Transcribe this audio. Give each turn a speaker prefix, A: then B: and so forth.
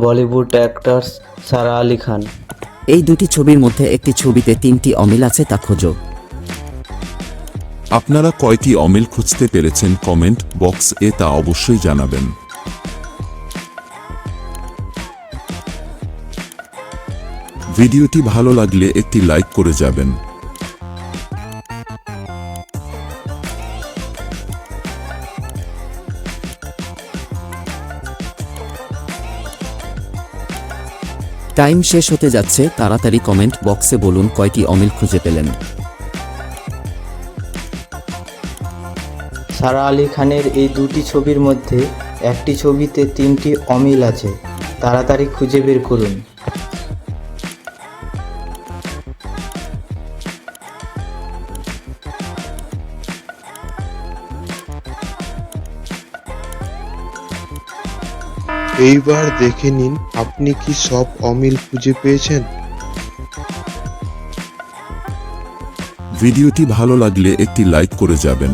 A: Bollywood actors সারা আলি খান।
B: এই দুটি ছবির মধ্যে একটি ছবিতে তিনটি অমিল আছে তা খোঁজো।
C: আপনারা কয়টি অমিল খুঁজতে পেরেছেন কমেন্ট বক্স এ তা অবশ্যই জানাবেন। ভিডিওটি ভালো লাগলে একটি লাইক করে যাবেন।
B: টাইম শেষ হতে যাচ্ছে, তাড়াতাড়ি কমেন্ট বক্সে বলুন কয়টি অমিল খুঁজে পেলেন।
A: সারা আলী খানের এই দুটি ছবির মধ্যে একটি ছবিতে তিনটি অমিল আছে। তাড়াতাড়ি খুঁজে বের করুন।
D: এইবার দেখে নিন, আপনি কি সব অমিল খুঁজে পেয়েছেন?
C: ভিডিওটি ভালো লাগলে একটি লাইক করে যাবেন।